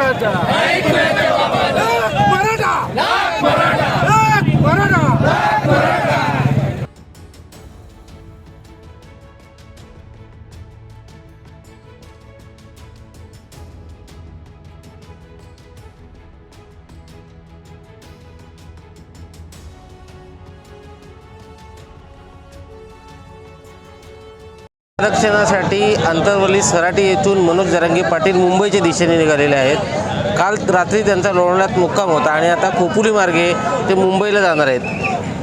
आमच्या आरक्षणासाठी अंतरवली सराटी येथून मनोज जरांगे पाटील मुंबईच्या दिशेने निघालेले आहेत. काल रात्री त्यांचा लोणावळ्यात मुक्काम होता आणि आता खोपुली मार्गे ते मुंबईला जाणार आहेत.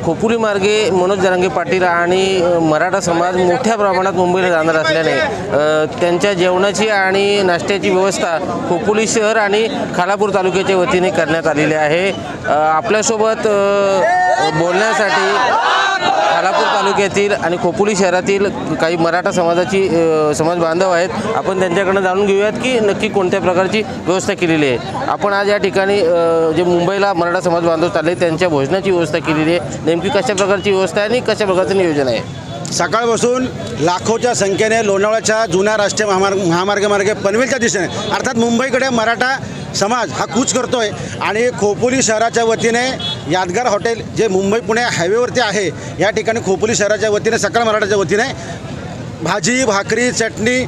खोपुली मार्गे मनोज जरांगे पाटील आणि मराठा समाज मोठ्या प्रमाणात मुंबईला जाणार असल्याने त्यांच्या जेवणाची आणि नाश्त्याची व्यवस्था खोपोली शहर आणि खालापूर तालुक्याच्या वतीने करण्यात आलेली आहे. आपल्यासोबत बोलण्यासाठी खालापूर तालुक्यातील आणि खोपोली शहरातील काही मराठा समाजाची समाज बांधव आहेत. आपण त्यांच्याकडनं जाणून घेऊयात की नक्की कोणत्या प्रकारची व्यवस्था केलेली आहे. आपण आज या ठिकाणी जे मुंबईला मराठा समाज बांधव चालले त्यांच्या भोजनाची व्यवस्था केलेली आहे. नेमकी कशा प्रकारची व्यवस्था आहे आणि कशा प्रकारचं नियोजन आहे? सकाळपासून लाखोच्या संख्येने लोणावळ्याच्या जुन्या राष्ट्रीय महामार्ग महामार्गामार्गे पनवेलच्या दिशेने अर्थात मुंबईकडे मराठा समाज हा कूच करतोय आणि खोपोली शहराच्या वतीने यादगार हॉटेल जे मुंबई पुणे हायवेवरती आहे या ठिकाणी खोपोली शहराच्या वतीने सकाळ मराठाच्या वतीने भाजी भाकरी चटणी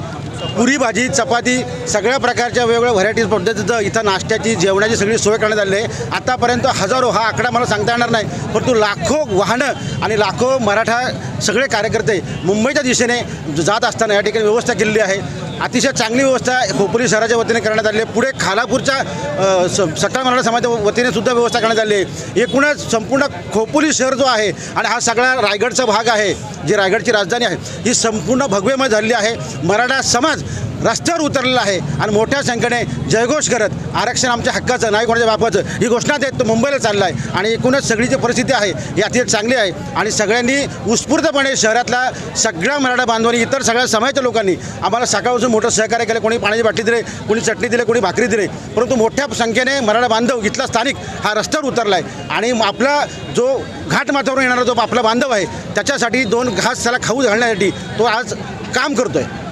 पुरी भाजी चपाती सगळ्या प्रकारच्या वेगवेगळ्या व्हरायटीज पद्धतीचं इथं नाश्त्याची जेवणाची सगळी सोय करण्यात आली आहे. आतापर्यंत हजारो हा आकडा मला सांगता येणार नाही परंतु लाखो वाहनं आणि लाखो मराठा सगळे कार्यकर्ते मुंबईच्या दिशेने जात असताना या ठिकाणी व्यवस्था केलेली आहे. अतिशय चांगली व्यवस्था खोपोली शहराच्या वतीने करण्यात आली आहे. पुढे खालापूरच्या स- सकाळ मराठा समाजाच्या वतीने सुद्धा व्यवस्था करण्यात आली आहे. एकूणच संपूर्ण खोपोली शहर जो आहे आणि हा सगळा रायगडचा भाग आहे जी रायगडची राजधानी आहे ही संपूर्ण भगवेमय झालेली आहे. मराठा समाज रस्त्यावर उतरलेला आहे. आणि मोठ्या संख्येने जयघोष करत आरक्षण आमच्या हक्काचं नाही कोणाच्या बापाचं ही घोषणा देत तो मुंबईला चालला आहे आणि एकूणच सगळी जी परिस्थिती आहे ही अतिशय चांगली आहे. आणि सगळ्यांनी उत्स्फूर्तपणे शहरातल्या सगळ्या मराठा बांधवांनी इतर सगळ्या समाजाच्या लोकांनी आम्हाला सकाळपासून मोठं सहकार्य केलं. कोणी पाण्याची बाटली दिले कोणी चटणी दिले कोणी भाकरी दिले. परंतु मोठ्या संख्येने मराठा बांधव इथला स्थानिक हा रस्त्यावर उतरला आहे आणि आपला जो घाट माथ्यावरून येणारा जो आपला बांधव आहे त्याच्यासाठी दोन घास त्याला खाऊ घालण्यासाठी तो आज काम करतो आहे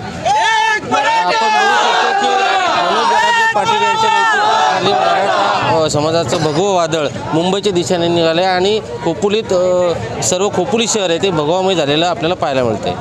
बघू शकतो की मनोज जरांगे पाटील यांच्या नेतृत्वाखाली मराठा समाजाचं भगवं वादळ मुंबईच्या दिशेने निघाले आणि खोपोलीत सर्व खोपोली शहर आहे ते भगवामय झालेलं आपल्याला पाहायला मिळतंय.